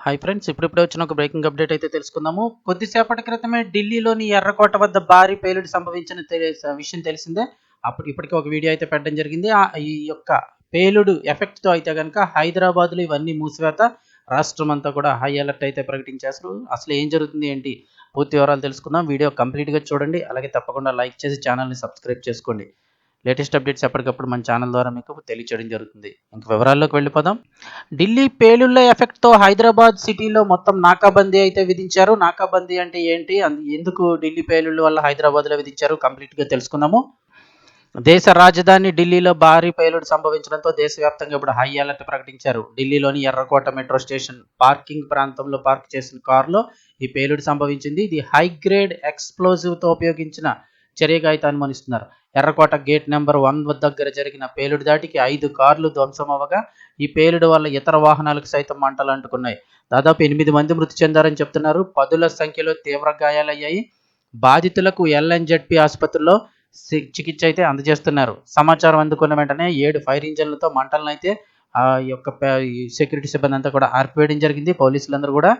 Hi friends ఇప్పుడిప్పుడే వచ్చిన ఒక బ్రేకింగ్ అప్డేట్ అయితే తెలుసుకుందాము. కొద్దిసేపటి క్రితమే ఢిల్లీలోని ఎర్రకోట వద్ద భారీ పేలుడు సంభవించిన తెలి- విషయం తెలిసిందే. అప్పుడు ఇప్పటికే ఒక వీడియో అయితే పెట్టడం జరిగింది. ఆ ఈ యొక్క పేలుడు ఎఫెక్ట్తో అయితే కనుక హైదరాబాద్లో ఇవన్నీ మూసివేత రాష్ట్రం అంతా కూడా హై అలర్ట్ అయితే ప్రకటించేస్తారు అసలు ఏం జరుగుతుంది ఏంటి? పూర్తి వివరాలు తెలుసుకుందాం. వీడియో కంప్లీట్గా చూడండి. అలాగే తప్పకుండా లైక్ చేసి ఛానల్ని సబ్స్క్రైబ్ చేసుకోండి. లేటెస్ట్ అప్డేట్స్ ఎప్పటికప్పుడు మన ఛానల్ ద్వారా మీకు తెలియచేయడం జరుగుతుంది. ఇంక వివరాల్లోకి వెళ్ళిపోదాం. ఢిల్లీ పేలుళ్ళ ఎఫెక్ట్తో హైదరాబాద్ సిటీలో మొత్తం నాకాబందీ అయితే విధించారు. నాకాబందీ అంటే ఏంటి? ఎందుకు ఢిల్లీ పేలుళ్ళ వల్ల హైదరాబాద్లో విధించారు? కంప్లీట్గా తెలుసుకుందాము. దేశ రాజధాని ఢిల్లీలో భారీ పేలుడు సంభవించడంతో దేశవ్యాప్తంగా ఇప్పుడు హై అలర్ట్ ప్రకటించారు. ఢిల్లీలోని ఎర్రకోట మెట్రో స్టేషన్ పార్కింగ్ ప్రాంతంలో పార్క్ చేసిన కారులో ఈ పేలుడు సంభవించింది. ఇది హై గ్రేడ్ ఎక్స్ప్లోజివ్తో ఉపయోగించిన చర్యగా అయితే అనుమానిస్తున్నారు. ఎర్రకోట గేట్ నెంబర్ వన్ దగ్గర జరిగిన పేలుడు దాటికి ఐదు కార్లు ధ్వంసం అవ్వగా ఈ పేలుడు వల్ల ఇతర వాహనాలకు సైతం మంటలు అంటుకున్నాయి. దాదాపు ఎనిమిది మంది మృతి చెందారని చెప్తున్నారు. పదుల సంఖ్యలో తీవ్ర గాయాలయ్యాయి. బాధితులకు ఎల్ఎన్జెడ్పి ఆసుపత్రిలో చికిత్స అయితే అందజేస్తున్నారు. సమాచారం అందుకున్న వెంటనే ఏడు ఫైర్ ఇంజన్లతో మంటలను అయితే ఆ యొక్క సెక్యూరిటీ సిబ్బంది అంతా కూడా ఆర్పివేయడం జరిగింది. పోలీసులందరూ కూడా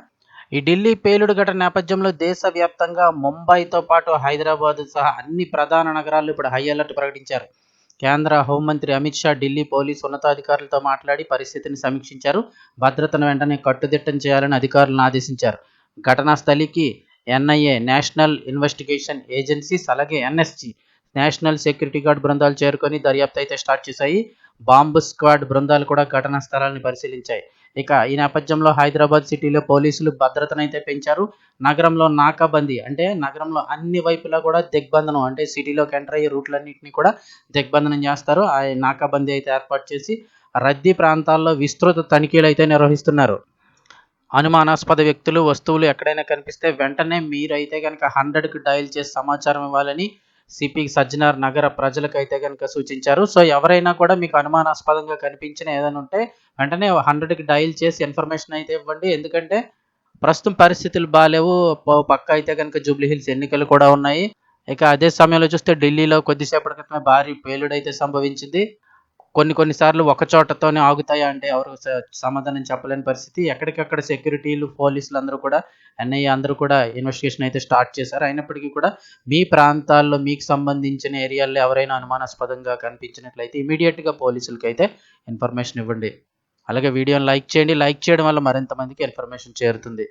ఈ ఢిల్లీ పేలుడు ఘటన నేపథ్యంలో దేశవ్యాప్తంగా ముంబైతో పాటు హైదరాబాద్ సహా అన్ని ప్రధాన నగరాల్లో ఇప్పుడు హై అలర్ట్ ప్రకటించారు. కేంద్ర హోంమంత్రి అమిత్ షా ఢిల్లీ పోలీసు ఉన్నతాధికారులతో మాట్లాడి పరిస్థితిని సమీక్షించారు. భద్రతను వెంటనే కట్టుదిట్టం చేయాలని అధికారులను ఆదేశించారు. ఘటనా స్థలికి ఎన్ఐఏ నేషనల్ ఇన్వెస్టిగేషన్ ఏజెన్సీస్ అలాగే ఎన్ఎస్జి నేషనల్ సెక్యూరిటీ గార్డ్ బృందాలు చేరుకొని దర్యాప్తు అయితే స్టార్ట్ చేశాయి. బాంబు స్క్వాడ్ బృందాలు కూడా ఘటనా స్థలాన్ని పరిశీలించాయి. ఇక ఈ నేపథ్యంలో హైదరాబాద్ సిటీలో పోలీసులు భద్రతను అయితే పెంచారు. నగరంలో నాకాబందీ అంటే నగరంలో అన్ని వైపులా కూడా దిగ్బంధనం అంటే సిటీలోకి ఎంటర్ అయ్యే రూట్లన్నింటినీ కూడా దిగ్బంధనం చేస్తారు. ఆ నాకాబందీ అయితే ఏర్పాటు చేసి రద్దీ ప్రాంతాల్లో విస్తృత తనిఖీలు అయితే నిర్వహిస్తున్నారు. అనుమానాస్పద వ్యక్తులు వస్తువులు ఎక్కడైనా కనిపిస్తే వెంటనే మీరైతే కనుక హండ్రెడ్కి డయల్ చేసి సమాచారం ఇవ్వాలని సిపి సజ్జనార్ నగర ప్రజలకు అయితే కనుక సూచించారు. సో ఎవరైనా కూడా మీకు అనుమానాస్పదంగా కనిపించిన ఏదైనా ఉంటే వెంటనే హండ్రెడ్కి డయల్ చేసి ఇన్ఫర్మేషన్ అయితే ఇవ్వండి. ఎందుకంటే ప్రస్తుతం పరిస్థితులు బాగాలేవు పక్క అయితే కనుక జూబ్లీ హిల్స్ ఎన్నికలు కూడా ఉన్నాయి. ఇక అదే సమయంలో చూస్తే ఢిల్లీలో కొద్దిసేపటి క్రితమే భారీ పేలుడు అయితే సంభవించింది. కొన్ని కొన్నిసార్లు ఒక చోటతోనే ఆగుతాయా అంటే ఎవరు స- సమాధానం చెప్పలేని పరిస్థితి. ఎక్కడికక్కడ సెక్యూరిటీలు పోలీసులు అందరూ కూడా ఎన్ఐఏ అందరూ కూడా ఇన్వెస్టిగేషన్ అయితే స్టార్ట్ చేశారు. అయినప్పటికీ కూడా మీ ప్రాంతాల్లో మీకు సంబంధించిన ఏరియాల్లో ఎవరైనా అనుమానాస్పదంగా కనిపించినట్లయితే ఇమీడియట్గా పోలీసులకి అయితే ఇన్ఫర్మేషన్ ఇవ్వండి. అలాగే వీడియోని లైక్ చేయండి. లైక్ చేయడం వల్ల మరింత మందికి ఇన్ఫర్మేషన్ చేరుతుంది.